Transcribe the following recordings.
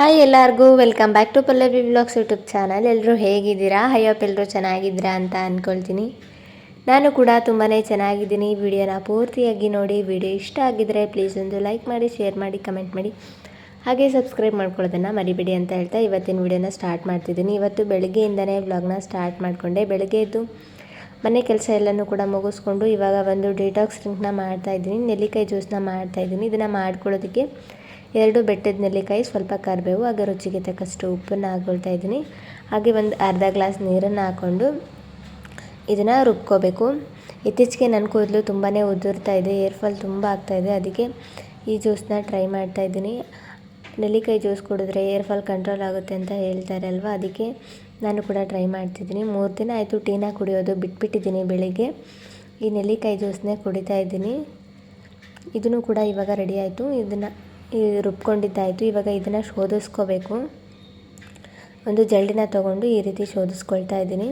Hi ಎಲ್ಲರಿಗೂ welcome back to Pallavi vlogs YouTube channel ಎಲ್ಲರೂ ಹೇಗಿದ್ದೀರಾ? ಹೈಯಪ್ ಎಲ್ಲರೂ ಚೆನ್ನಾಗಿದ್ದೀರಾ ಅಂತ ಅಂದ್ಕೊಳ್ತೀನಿ ನಾನು ಕೂಡ ತುಂಬಾ ಚೆನ್ನಾಗಿದ್ದೀನಿ. ವಿಡಿಯೋನ ಪೂರ್ತಿಯಾಗಿ ನೋಡಿ, ವಿಡಿಯೋ ಇಷ್ಟ ಆಗಿದ್ದರೆ ಪ್ಲೀಸ್ ಒಂದು ಲೈಕ್ ಮಾಡಿ ಶೇರ್ ಮಾಡಿ ಕಮೆಂಟ್ ಮಾಡಿ. ಹಾಗೆ ಸಬ್ಸ್ಕ್ರೈಬ್ ಮಾಡ್ಕೊಳ್ಳೋದನ್ನು ಮರಿಬೇಡಿ ಅಂತ ಹೇಳ್ತಾ ಇವತ್ತಿನ ವಿಡಿಯೋನ ಸ್ಟಾರ್ಟ್ ಮಾಡ್ತಿದ್ದೀನಿ. ಇವತ್ತು ಬೆಳಗ್ಗೆಯಿಂದನೇ ವ್ಲಾಗ್ನ ಸ್ಟಾರ್ಟ್ ಮಾಡಿಕೊಂಡೆ. ಬೆಳಗ್ಗೆ ಎದ್ದು ಮನೆ ಕೆಲಸ ಎಲ್ಲನೂ ಕೂಡ ಮುಗಿಸ್ಕೊಂಡು ಇವಾಗ ಒಂದು ಡಿಟಾಕ್ಸ್ ಡ್ರಿಂಕ್ನ ಮಾಡ್ತಾಯಿದ್ದೀನಿ ನೆಲ್ಲಿಕಾಯಿ ಜ್ಯೂಸ್ನ ಮಾಡ್ತಾಯಿದ್ದೀನಿ ಇದನ್ನು ಮಾಡ್ಕೊಳ್ಳೋದಕ್ಕೆ ಎರಡು ಬೆಟ್ಟದ ನೆಲ್ಲಿಕಾಯಿ ಸ್ವಲ್ಪ ಕರಿಬೇವು ಹಾಗೆ ರುಚಿಗೆ ತಕ್ಕಷ್ಟು ಉಪ್ಪನ್ನು ಹಾಕ್ಕೊಳ್ತಾ ಇದ್ದೀನಿ. ಹಾಗೆ ಒಂದು ಅರ್ಧ ಗ್ಲಾಸ್ ನೀರನ್ನು ಹಾಕ್ಕೊಂಡು ಇದನ್ನು ರುಬ್ಕೋಬೇಕು. ಇತ್ತೀಚೆಗೆ ನನ್ನ ಕೂದಲು ತುಂಬಾ ಉದುರ್ತಾ ಇದೆ, ಏರ್ ಫಾಲ್ ತುಂಬ ಆಗ್ತಾಯಿದೆ ಅದಕ್ಕೆ ಈ ಜ್ಯೂಸ್ನ ಟ್ರೈ ಮಾಡ್ತಾ ಇದ್ದೀನಿ. ನೆಲ್ಲಿಕಾಯಿ ಜ್ಯೂಸ್ ಕುಡಿದ್ರೆ ಏರ್ ಫಾಲ್ ಕಂಟ್ರೋಲ್ ಆಗುತ್ತೆ ಅಂತ ಹೇಳ್ತಾರೆ ಅಲ್ವಾ, ಅದಕ್ಕೆ ನಾನು ಕೂಡ ಟ್ರೈ ಮಾಡ್ತಿದ್ದೀನಿ. ಮೂರು ದಿನ ಆಯಿತು ಟೀನ ಕುಡಿಯೋದು ಬಿಟ್ಬಿಟ್ಟಿದ್ದೀನಿ ಬೆಳಿಗ್ಗೆ. ಈ ನೆಲ್ಲಿಕಾಯಿ ಜ್ಯೂಸ್ನೇ ಕುಡಿತಾ ಇದ್ದೀನಿ. ಇದನ್ನು ಕೂಡ ಇವಾಗ ರೆಡಿ ಆಯಿತು. ಇದನ್ನು ರುಬ್ಕೊಂಡಿದ್ದಾಯಿತು. ಇವಾಗ ಇದನ್ನು ಶೋಧಿಸ್ಕೋಬೇಕು. ಒಂದು ಜಲ್ಡಿನ ತೊಗೊಂಡು ಈ ರೀತಿ ಶೋಧಿಸ್ಕೊಳ್ತಾ ಇದ್ದೀನಿ.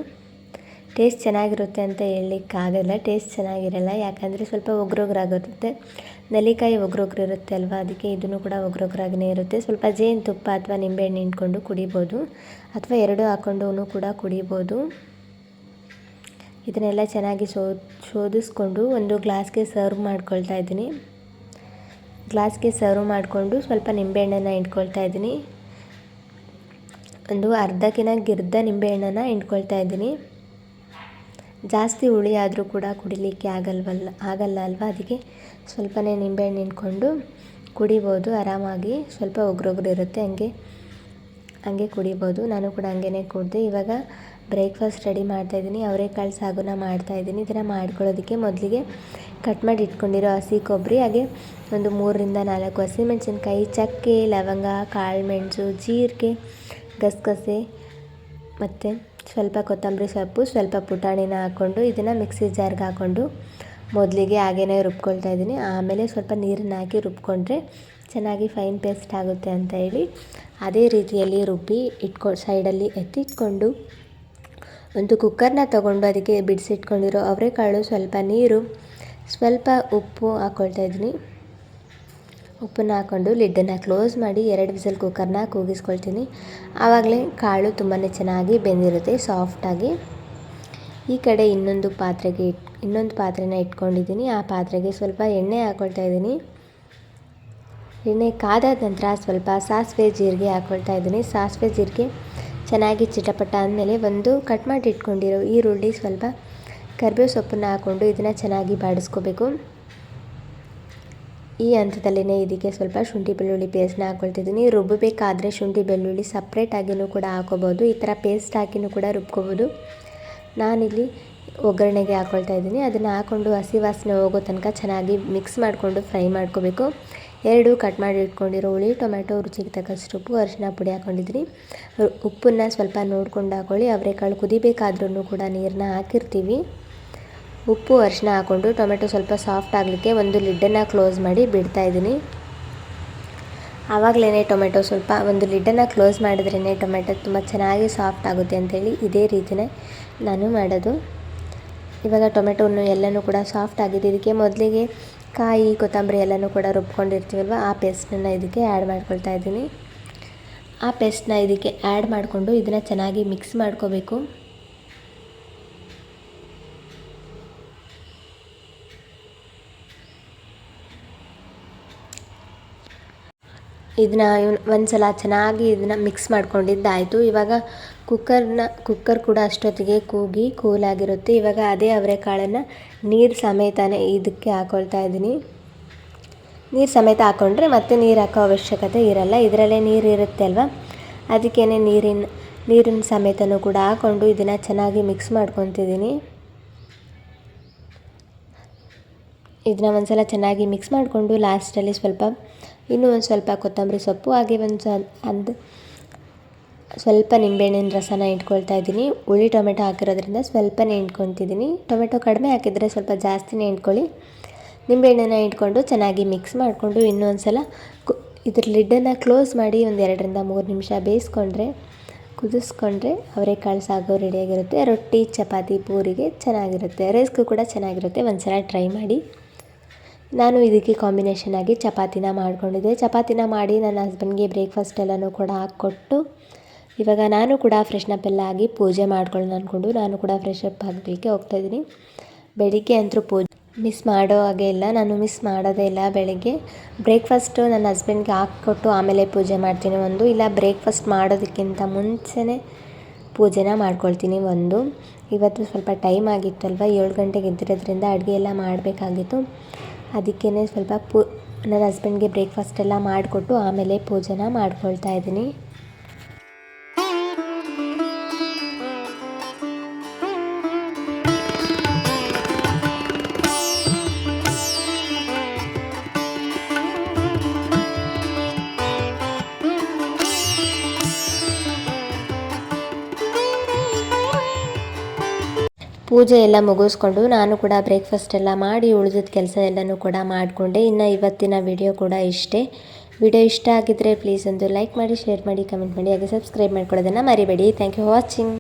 ಟೇಸ್ಟ್ ಚೆನ್ನಾಗಿರುತ್ತೆ ಅಂತ ಹೇಳಲಿಕ್ಕಾಗಲ್ಲ ಟೇಸ್ಟ್ ಚೆನ್ನಾಗಿರಲ್ಲ. ಯಾಕಂದರೆ ಸ್ವಲ್ಪ ಒಗ್ರೊಗ್ರಾಗಿರುತ್ತೆ ನೆಲ್ಲಿಕಾಯಿ ಒಗ್ರೊಗ್ರು ಇರುತ್ತೆ ಅಲ್ವಾ? ಅದಕ್ಕೆ ಇದನ್ನು ಕೂಡ ಒಗ್ರೊಗ್ರಾಗಿನೇ ಇರುತ್ತೆ. ಸ್ವಲ್ಪ ಜೇನುತುಪ್ಪ ಅಥವಾ ನಿಂಬೆಹಣ್ಣು ಹಿಂಡ್ಕೊಂಡು ಕುಡಿಬೋದು. ಅಥವಾ ಎರಡು ಹಾಕ್ಕೊಂಡು ಕೂಡ ಕುಡಿಬೋದು. ಇದನ್ನೆಲ್ಲ ಚೆನ್ನಾಗಿ ಶೋ ಶೋಧಿಸ್ಕೊಂಡು ಒಂದು ಗ್ಲಾಸ್ಗೆ ಸರ್ವ್ ಮಾಡ್ಕೊಳ್ತಾ ಇದ್ದೀನಿ. ಗ್ಲಾಸ್ಗೆ ಸರ್ವ್ ಮಾಡಿಕೊಂಡು ಸ್ವಲ್ಪ ನಿಂಬೆಹಣ್ಣನ್ನು ಹಿಂಡ್ಕೊಳ್ತಾ ಇದ್ದೀನಿ. ಒಂದು ಅರ್ಧಕ್ಕಿಂತ ಗಿರ್ದ ನಿಂಬೆಹಣ್ಣನ್ನು ಹಿಂಡ್ಕೊಳ್ತಾ ಇದ್ದೀನಿ. ಜಾಸ್ತಿ ಹುಳಿ ಆದರೂ ಕೂಡ ಕುಡಿಲಿಕ್ಕೆ ಆಗಲ್ವಲ್ಲ, ಆಗಲ್ಲ ಅಲ್ವಾ? ಅದಕ್ಕೆ ಸ್ವಲ್ಪನೇ ನಿಂಬೆಹಣ್ಣು ಹಿಂಡ್ಕೊಂಡು ಕುಡಿಬೋದು, ಆರಾಮಾಗಿ. ಸ್ವಲ್ಪ ಒಗ್ರೊಗ್ರು ಇರುತ್ತೆ, ಹಂಗೆ ಹಂಗೆ ಕುಡಿಬೋದು, ನಾನು ಕೂಡ ಹಂಗೇ ಕುಡಿದೆ. ಇವಾಗ ಬ್ರೇಕ್ಫಾಸ್ಟ್ ರೆಡಿ ಮಾಡ್ತಾಯಿದ್ದೀನಿ ಅವರೆಕಾಳು ಸಾಗುನ ಮಾಡ್ತಾಯಿದ್ದೀನಿ ಇದನ್ನು ಮಾಡ್ಕೊಳ್ಳೋದಕ್ಕೆ ಮೊದಲಿಗೆ ಕಟ್ ಮಾಡಿ ಇಟ್ಕೊಂಡಿರೋ ಹಸಿ ಕೊಬ್ಬರಿ, ಹಾಗೆ ಒಂದು ಮೂರರಿಂದ ನಾಲ್ಕು ಹಸಿಮೆಣಸಿನ್ಕಾಯಿ ಚಕ್ಕೆ, ಲವಂಗ ಕಾಳುಮೆಣಸು ಜೀರಿಗೆ, ಗಸಗಸೆ, ಮತ್ತು ಸ್ವಲ್ಪ ಕೊತ್ತಂಬರಿ ಸೊಪ್ಪು, ಸ್ವಲ್ಪ ಪುಟಾಣಿನ ಹಾಕ್ಕೊಂಡು ಇದನ್ನು ಮಿಕ್ಸಿ ಜಾರ್ಗೆ ಹಾಕ್ಕೊಂಡು ಮೊದಲಿಗೆ ಹಾಗೇ ರುಬ್ಕೊಳ್ತಾ ಇದ್ದೀನಿ. ಆಮೇಲೆ ಸ್ವಲ್ಪ ನೀರನ್ನು ಹಾಕಿ ರುಬ್ಕೊಂಡ್ರೆ ಚೆನ್ನಾಗಿ ಫೈನ್ ಪೇಸ್ಟ್ ಆಗುತ್ತೆ ಅಂತ ಹೇಳಿ ಅದೇ ರೀತಿಯಲ್ಲಿ ರುಬ್ಬಿ ಇಟ್ಕೊ, ಸೈಡಲ್ಲಿ ಎತ್ತಿಟ್ಕೊಂಡು ಒಂದು ಕುಕ್ಕರ್ನ ತೊಗೊಂಡು ಅದಕ್ಕೆ ಬಿಡಿಸಿಟ್ಕೊಂಡಿರೋ ಅವರೆಕಾಳು, ಸ್ವಲ್ಪ ನೀರು, ಸ್ವಲ್ಪ ಉಪ್ಪು ಹಾಕ್ಕೊಳ್ತಾ ಇದ್ದೀನಿ. ಉಪ್ಪನ್ನು ಹಾಕ್ಕೊಂಡು ಲಿಡ್ಡನ್ನು ಕ್ಲೋಸ್ ಮಾಡಿ ಎರಡು ವಿಸಲ್ ಕುಕ್ಕರ್ನ ಕೂಗಿಸ್ಕೊಳ್ತೀನಿ. ಆವಾಗಲೇ ಕಾಳು ತುಂಬಾ ಚೆನ್ನಾಗಿ ಬೆಂದಿರುತ್ತೆ ಸಾಫ್ಟಾಗಿ ಈ ಕಡೆ ಇನ್ನೊಂದು ಪಾತ್ರೆಗೆ ಇನ್ನೊಂದು ಪಾತ್ರೆನ ಇಟ್ಕೊಂಡಿದ್ದೀನಿ. ಆ ಪಾತ್ರೆಗೆ ಸ್ವಲ್ಪ ಎಣ್ಣೆ ಹಾಕ್ಕೊಳ್ತಾ ಇದ್ದೀನಿ. ಎಣ್ಣೆ ಕಾದ ನಂತರ ಸ್ವಲ್ಪ ಸಾಸಿವೆ ಜೀರಿಗೆ ಹಾಕ್ಕೊಳ್ತಾ ಇದ್ದೀನಿ. ಸಾಸಿವೆ ಜೀರಿಗೆ ಚೆನ್ನಾಗಿ ಚಿಟಪಟ ಆದಮೇಲೆ ಒಂದು ಕಟ್ ಮಾಡಿ ಇಟ್ಕೊಂಡಿರೋ ಈರುಳ್ಳಿ, ಸ್ವಲ್ಪ ಕರಿಬೇವು ಸೊಪ್ಪನ್ನು ಹಾಕ್ಕೊಂಡು ಇದನ್ನು ಚೆನ್ನಾಗಿ ಬಾಡಿಸ್ಕೋಬೇಕು. ಈ ಹಂತದಲ್ಲೇ ಇದಕ್ಕೆ ಸ್ವಲ್ಪ ಶುಂಠಿ ಬೆಳ್ಳುಳ್ಳಿ ಪೇಸ್ಟ್ನ ಹಾಕ್ಕೊಳ್ತಿದ್ದೀನಿ ರುಬ್ಬಬೇಕಾದ್ರೆ ಶುಂಠಿ ಬೆಳ್ಳುಳ್ಳಿ ಸಪ್ರೇಟಾಗಿಯೂ ಕೂಡ ಹಾಕೋಬೋದು ಈ ಥರ ಪೇಸ್ಟ್ ಹಾಕಿನೂ ಕೂಡ ರುಬ್ಕೋಬೋದು. ನಾನಿಲ್ಲಿ ಒಗ್ಗರಣೆಗೆ ಹಾಕ್ಕೊಳ್ತಾ ಇದ್ದೀನಿ. ಅದನ್ನು ಹಾಕ್ಕೊಂಡು ಹಸಿ ವಾಸನೆ ಹೋಗೋ ತನಕ ಚೆನ್ನಾಗಿ ಮಿಕ್ಸ್ ಮಾಡಿಕೊಂಡು ಫ್ರೈ ಮಾಡ್ಕೋಬೇಕು. ಎರಡು ಕಟ್ ಮಾಡಿ ಇಟ್ಕೊಂಡಿರೋ ಹುಳಿ ಟೊಮೆಟೊ ರುಚಿಗೆ ತಕ್ಕಷ್ಟು ಉಪ್ಪು ಅರಿಶಿನ ಪುಡಿ ಹಾಕ್ಕೊಂಡಿದ್ದೀನಿ ಉಪ್ಪನ್ನು ಸ್ವಲ್ಪ ನೋಡ್ಕೊಂಡು ಹಾಕ್ಕೊಳ್ಳಿ ಅವರೆಕಾಳು ಕುದಿಬೇಕಾದ್ರೂ ಕೂಡ ನೀರನ್ನ ಹಾಕಿರ್ತೀವಿ. ಉಪ್ಪು ಅರಿಶಿನ ಹಾಕ್ಕೊಂಡು ಟೊಮೆಟೊ ಸ್ವಲ್ಪ ಸಾಫ್ಟ್ ಆಗಲಿಕ್ಕೆ ಒಂದು ಲಿಡ್ಡನ್ನು ಕ್ಲೋಸ್ ಮಾಡಿ ಬಿಡ್ತಾಯಿದ್ದೀನಿ ಆವಾಗಲೇ ಟೊಮೆಟೊ ಸ್ವಲ್ಪ ಒಂದು ಲಿಡ್ಡನ್ನು ಕ್ಲೋಸ್ ಮಾಡಿದ್ರೇ ಟೊಮೆಟೊ ತುಂಬ ಚೆನ್ನಾಗಿ ಸಾಫ್ಟ್ ಆಗುತ್ತೆ ಅಂಥೇಳಿ ಇದೇ ರೀತಿಯೇ ನಾನು ಮಾಡೋದು. ಇವಾಗ ಟೊಮೆಟೊನು ಎಲ್ಲನೂ ಕೂಡ ಸಾಫ್ಟ್ ಆಗಿದೆ. ಇದಕ್ಕೆ ಮೊದಲಿಗೆ ಕಾಯಿ, ಕೊತ್ತಂಬರಿ ಎಲ್ಲನೂ ಕೂಡ ರುಬ್ಕೊಂಡಿರ್ತೀವಲ್ವ, ಆ ಪೇಸ್ಟನ್ನು ಇದಕ್ಕೆ ಆ್ಯಡ್ ಮಾಡ್ಕೊಳ್ತಾ ಇದ್ದೀನಿ. ಆ ಪೇಸ್ಟನ್ನ ಇದಕ್ಕೆ ಆ್ಯಡ್ ಮಾಡಿಕೊಂಡು ಇದನ್ನು ಚೆನ್ನಾಗಿ ಮಿಕ್ಸ್ ಮಾಡ್ಕೋಬೇಕು. ಇದನ್ನ ಒಂದು ಸಲ ಚೆನ್ನಾಗಿ ಇದನ್ನ ಮಿಕ್ಸ್ ಮಾಡ್ಕೊಂಡಿದ್ದಾಯಿತು. ಇವಾಗ ಕುಕ್ಕರ್ನ ಕುಕ್ಕರ್ ಕೂಡ ಅಷ್ಟೊತ್ತಿಗೆ ಕೂಗಿ ಕೂಲಾಗಿರುತ್ತೆ ಇವಾಗ ಅದೇ ಅವರೆಕಾಳನ್ನು ನೀರು ಸಮೇತನೇ ಇದಕ್ಕೆ ಹಾಕೊಳ್ತಾ ಇದ್ದೀನಿ. ನೀರು ಸಮೇತ ಹಾಕ್ಕೊಂಡ್ರೆ ಮತ್ತೆ ನೀರು ಹಾಕೋ ಅವಶ್ಯಕತೆ ಇರಲ್ಲ. ಇದರಲ್ಲೇ ನೀರು ಇರುತ್ತೆ ಅಲ್ವಾ? ಅದಕ್ಕೇ ನೀರಿನ ನೀರಿನ ಸಮೇತನೂ ಕೂಡ ಹಾಕ್ಕೊಂಡು ಇದನ್ನು ಚೆನ್ನಾಗಿ ಮಿಕ್ಸ್ ಮಾಡ್ಕೊತಿದ್ದೀನಿ. ಇದನ್ನ ಒಂದು ಸಲ ಚೆನ್ನಾಗಿ ಮಿಕ್ಸ್ ಮಾಡಿಕೊಂಡು ಲಾಸ್ಟಲ್ಲಿ ಸ್ವಲ್ಪ ಇನ್ನೂ ಒಂದು ಸ್ವಲ್ಪ ಕೊತ್ತಂಬರಿ ಸೊಪ್ಪು, ಹಾಗೆ ಒಂದು ಸ ಅದು ಸ್ವಲ್ಪ ನಿಂಬೆಹಣ್ಣಿನ ರಸನ ಇಟ್ಕೊಳ್ತಾ ಇದ್ದೀನಿ. ಹುಳಿ ಟೊಮೆಟೊ ಹಾಕಿರೋದ್ರಿಂದ ಸ್ವಲ್ಪನೇ ಇಟ್ಕೊತಿದ್ದೀನಿ. ಟೊಮೆಟೊ ಕಡಿಮೆ ಹಾಕಿದರೆ ಸ್ವಲ್ಪ ಜಾಸ್ತಿನೇ ಇಟ್ಕೊಳ್ಳಿ. ನಿಂಬೆಹಣ್ಣನ್ನು ಇಟ್ಕೊಂಡು ಚೆನ್ನಾಗಿ ಮಿಕ್ಸ್ ಮಾಡಿಕೊಂಡು ಇನ್ನೊಂದು ಸಲ ಕು ಇದ್ರ ಲಿಡ್ಡನ್ನು ಕ್ಲೋಸ್ ಮಾಡಿ ಒಂದು ಎರಡರಿಂದ ಮೂರು ನಿಮಿಷ ಬೇಯಿಸ್ಕೊಂಡ್ರೆ, ಕುದಿಸ್ಕೊಂಡ್ರೆ ಅವರೆಕಾಳು ಸಾಗೋ ರೆಡಿಯಾಗಿರುತ್ತೆ. ರೊಟ್ಟಿ, ಚಪಾತಿ, ಪೂರಿಗೆ ಚೆನ್ನಾಗಿರುತ್ತೆ. ರೈಸ್ಗೂ ಕೂಡ ಚೆನ್ನಾಗಿರುತ್ತೆ. ಒಂದು ಸಲ ಟ್ರೈ ಮಾಡಿ. ನಾನು ಇದಕ್ಕೆ ಕಾಂಬಿನೇಷನ್ ಆಗಿ ಚಪಾತಿನ ಮಾಡಿಕೊಂಡಿದ್ದೆ. ಚಪಾತಿನ ಮಾಡಿ ನನ್ನ ಹಸ್ಬೆಂಡ್ಗೆ ಬ್ರೇಕ್ಫಾಸ್ಟ್ ಎಲ್ಲನೂ ಕೂಡ ಹಾಕ್ಕೊಟ್ಟು, ಇವಾಗ ನಾನು ಕೂಡ ಫ್ರೆಶ್ನಪ್ ಎಲ್ಲ ಆಗಿ ಪೂಜೆ ಮಾಡ್ಕೊಳ್ಳೋಣ ಅಂದ್ಕೊಂಡು ನಾನು ಕೂಡ ಫ್ರೆಶ್ ಅಪ್ ಆಗಲಿಕ್ಕೆ ಹೋಗ್ತಾಯಿದ್ದೀನಿ ಬೆಳಿಗ್ಗೆ ಅಂತೂ ಪೂಜೆ ಮಿಸ್ ಮಾಡೋ ಹಾಗೆ ಇಲ್ಲ. ನಾನು ಮಿಸ್ ಮಾಡೋದೇ ಇಲ್ಲ ಬೆಳಿಗ್ಗೆ. ಬ್ರೇಕ್ಫಾಸ್ಟು ನನ್ನ ಹಸ್ಬೆಂಡ್ಗೆ ಹಾಕ್ಕೊಟ್ಟು ಆಮೇಲೆ ಪೂಜೆ ಮಾಡ್ತೀನಿ ಒಂದು, ಇಲ್ಲ ಬ್ರೇಕ್ಫಾಸ್ಟ್ ಮಾಡೋದಕ್ಕಿಂತ ಮುಂಚೆನೇ ಪೂಜೆನ ಮಾಡ್ಕೊಳ್ತೀನಿ ಒಂದು. ಇವತ್ತು ಸ್ವಲ್ಪ ಟೈಮ್ ಆಗಿತ್ತಲ್ವ? ಏಳು ಗಂಟೆಗೆ ಎದ್ದಿರೋದ್ರಿಂದ ಅಡುಗೆ ಎಲ್ಲ ಮಾಡಬೇಕಾಗಿತ್ತು. ಅದಕ್ಕೇ ಸ್ವಲ್ಪ ಪು ನನ್ನ ಹಸ್ಬೆಂಡ್ಗೆ ಬ್ರೇಕ್ಫಾಸ್ಟ್ ಎಲ್ಲ ಮಾಡಿಕೊಟ್ಟು ಆಮೇಲೆ ಪೂಜೆನ ಮಾಡ್ಕೊಳ್ತಾ ಇದ್ದೀನಿ. ಪೂಜೆ ಎಲ್ಲ ಮುಗಿಸ್ಕೊಂಡು ನಾನು ಕೂಡ ಬ್ರೇಕ್ಫಾಸ್ಟ್ ಎಲ್ಲ ಮಾಡಿ ಉಳಿದಿದ್ದ ಕೆಲಸ ಎಲ್ಲನೂ ಕೂಡ ಮಾಡಿಕೊಂಡೆ. ಇನ್ನು ಇವತ್ತಿನ ವಿಡಿಯೋ ಕೂಡ ಇಷ್ಟೇ. ವಿಡಿಯೋ ಇಷ್ಟ ಆಗಿದ್ದರೆ ಪ್ಲೀಸ್ ಒಂದು ಲೈಕ್ ಮಾಡಿ ಶೇರ್ ಮಾಡಿ ಕಮೆಂಟ್ ಮಾಡಿ, ಹಾಗೆ ಸಬ್ಸ್ಕ್ರೈಬ್ ಮಾಡ್ಕೊಳ್ಳೋದನ್ನು ಮರಿಬೇಡಿ. Thank you watching